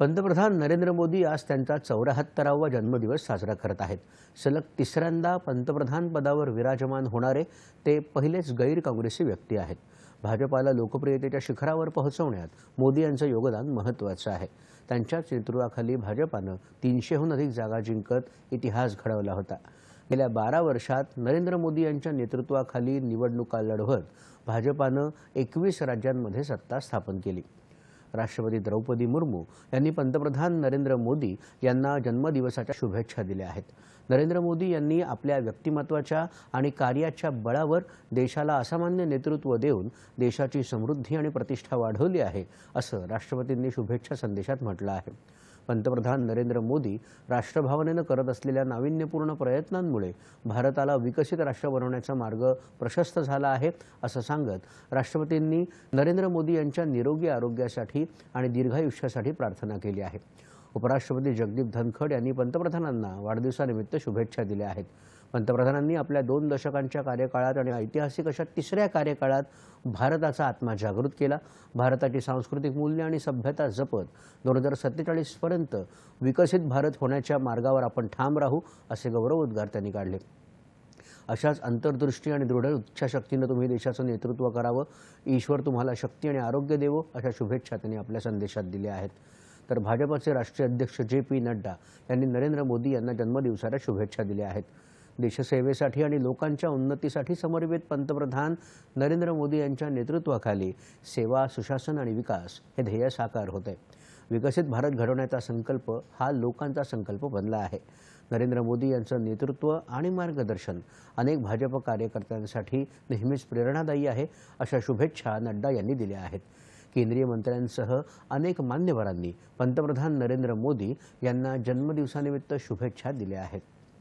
पंतप्रधान नरेंद्र मोदी आज त्यांचा चौऱ्याहत्तरावा जन्मदिवस साजरा करत आहेत. सलग तिसऱ्यांदा पंतप्रधान पदावर विराजमान होणारे ते पहिलेच गैर काँग्रेसी व्यक्ती आहेत. भाजपाला लोकप्रियतेच्या शिखरावर पोहोचवण्यात मोदी यांचं योगदान महत्त्वाचं आहे. त्यांच्याच नेतृत्वाखाली भाजपानं तीनशेहून अधिक जागा जिंकत इतिहास घडवला होता. गेल्या बारा वर्षात नरेंद्र मोदी यांच्या नेतृत्वाखाली निवडणुका लढवत भाजपानं एकवीस राज्यांमध्ये सत्ता स्थापन केली. राष्ट्रपती द्रौपदी मुर्मू यांनी पंतप्रधान नरेंद्र मोदी यांना जन्मदिवसाच्या शुभेच्छा दिल्या आहेत. नरेंद्र मोदी यांनी आपल्या व्यक्तिमत्वाच्या आणि कार्याच्या बळावर देशाला असामान्य नेतृत्व देऊन देशाची समृद्धी आणि प्रतिष्ठा वाढवली आहे असं राष्ट्रपतींनी शुभेच्छा संदेशात म्हटलं आहे. पंतप्रधान नरेंद्र मोदी राष्ट्रभावनेनं करत असलेल्या नाविन्यपूर्ण प्रयत्नांमुळे भारताला विकसित राष्ट्र बनवण्याचा मार्ग प्रशस्त झाला आहे असं सांगत राष्ट्रपतींनी नरेंद्र मोदी यांच्या निरोगी आरोग्यासाठी आणि दीर्घायुष्यासाठी प्रार्थना केली आहे. उपराष्ट्रपती जगदीप धनखड यांनी पंतप्रधानांना वाढदिवसानिमित्त शुभेच्छा दिल्या आहेत. पंतप्रधानांनी आपल्या दोन दशकांच्या कार्यकाळात आणि ऐतिहासिक अशा तिसऱ्या कार्यकाळात भारताचा आत्मा जागृत केला. भारताची सांस्कृतिक मूल्य आणि सभ्यता जपत दोन हजार सत्तेचाळीसपर्यंत विकसित भारत होण्याच्या मार्गावर आपण ठाम राहू असे गौरवोद्गार त्यांनी काढले. अशाच अंतर्दृष्टी आणि दृढ इच्छाशक्तीनं तुम्ही देशाचं नेतृत्व करावं ईश्वर तुम्हाला शक्ती आणि आरोग्य देवो अशा शुभेच्छा त्यांनी आपल्या संदेशात दिल्या आहेत. तर भाजपचे राष्ट्रीय अध्यक्ष जे पी नड्डा यांनी नरेंद्र मोदी यांना जन्मदिवसाला शुभेच्छा दिल्या आहेत. देशसेवेसाठी आणि लोकांच्या उन्नतीसाठी समर्पित पंतप्रधान नरेंद्र मोदी यांच्या नेतृत्वाखाली सेवा सुशासन आणि विकास हे ध्येय साकार होते. विकसित भारत घडवण्याचा संकल्प हा लोकांचा संकल्प बनला आहे. नरेंद्र मोदी यांचं नेतृत्व आणि मार्गदर्शन अनेक भाजप कार्यकर्त्यांसाठी नेहमीच प्रेरणादायी आहे अशा शुभेच्छा नड्डा यांनी दिल्या आहेत. केंद्रीय मंत्र्यांसह अनेक मान्यवरांनी पंतप्रधान नरेंद्र मोदी यांना जन्मदिवसानिमित्त शुभेच्छा दिल्या आहेत.